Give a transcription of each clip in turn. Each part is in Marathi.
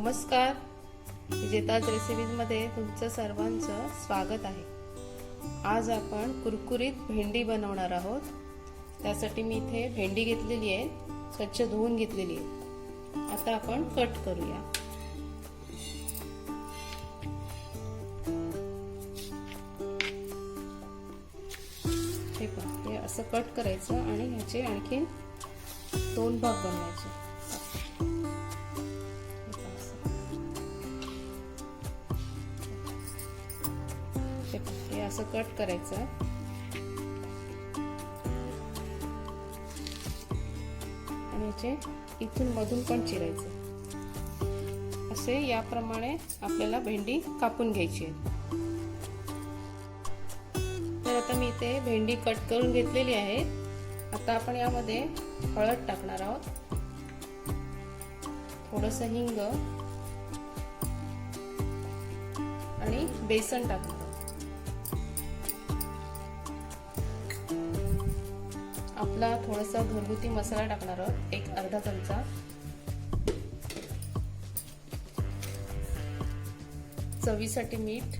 नमस्कार. विजेताज रेसिपीजमध्ये तुमचं सर्वांचं स्वागत आहे. आज आपण कुरकुरीत भेंडी बनवणार आहोत. त्यासाठी मी इथे भेंडी घेतलेली आहे स्वच्छ धुवून घेतलेली आहे. आता आपण कट करूया. हे हे असं कट करायचं आणि ह्याचे आणखीन दोन भाग बनवायचे. असं कट करायचं. आणि याचे इथून मधून पण चिरायचं. असे याप्रमाणे आपल्याला भेंडी कापून घ्यायची आहे. तर आता मी इथे भेंडी कट करून घेतलेली आहे. आता आपण यामध्ये हळद टाकणार आहोत. थोडस हिंग आणि बेसन टाकणार. आपला थोडासा घरगुती मसाला टाकणार आहोत. एक अर्धा चमचा. चवीसाठी मीठ.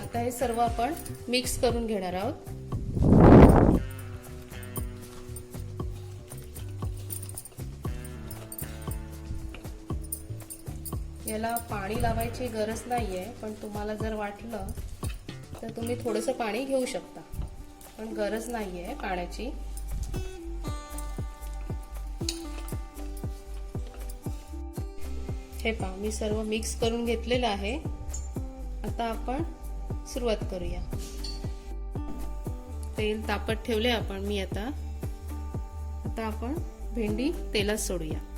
आता हे सर्व आपण मिक्स करून घेणार आहोत. याला पाणी लावायची गरज नाहीये पण तुम्हाला जर वाटलं तर तुम्ही थोडंसं पाणी घेऊ शकता. पण गरज नाहीये पाण्याची. हे पहा मी सर्व मिक्स करून घेतलेलं आहे. आता आपण सुरुवात करूया. तेल तापत ठेवले आपण मी आता. आता आपण भेंडी तेलात सोडूया.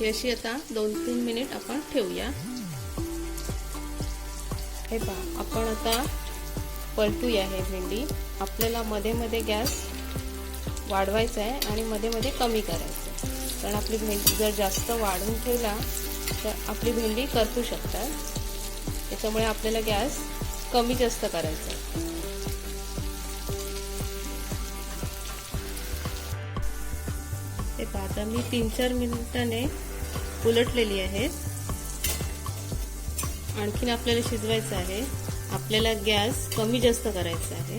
ही अशी आता दोन तीन मिनिट आपण ठेवूया. हे पहा आपण आता पलटूया हे भेंडी. आपल्याला मध्ये मध्ये गॅस वाढवायचा आहे आणि मध्ये मध्ये कमी करायचं आहे. कारण आपली भेंडी जर जास्त वाढवून ठेवला तर आपली भेंडी करपू शकतात. त्याच्यामुळे आपल्याला गॅस कमी जास्त करायचा आहे. हे पाहता मी तीन चार मिनिटाने उलटलेली आहे. आणखीन आपल्याला शिजवायचं आहे. आपल्याला गॅस कमी जास्त करायचा आहे.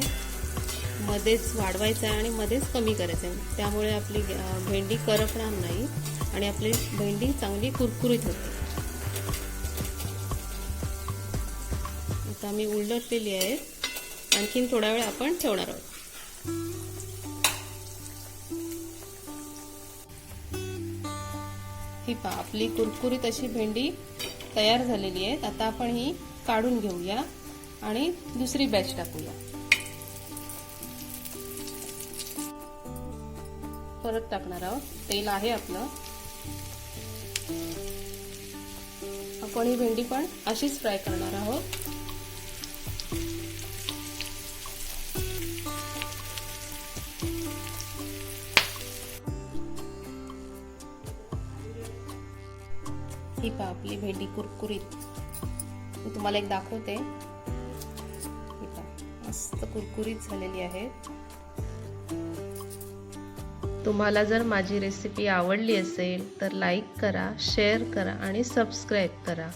मध्येच वाढवायचा आहे आणि मध्येच कमी करायचं आहे. त्यामुळे आपली भेंडी करपणार नाही आणि आपली भेंडी चांगली कुरकुरीत होते. आता मी उलटलेली आहे. आणखीन थोडा वेळ आपण ठेवणार आहोत. ही पहा आपली कुरकुरीत अशी भेंडी तयार झालेली आहे. आता आपण ही काढून घेऊया आणि दुसरी बॅच टाकूया. परत टाकणार आहोत. तेल आहे आपलं. आपण ही भेंडी पण अशीच फ्राय करणार आहोत. ही पहा आपली भेंडी कुरकुरीत. मी तुम्हाला एक दाखवते. ही पहा मस्त कुरकुरीत झालेली आहे. तुम्हाला जर माझी रेसिपी आवडली असेल तर लाईक करा शेअर करा आणि सबस्क्राईब करा.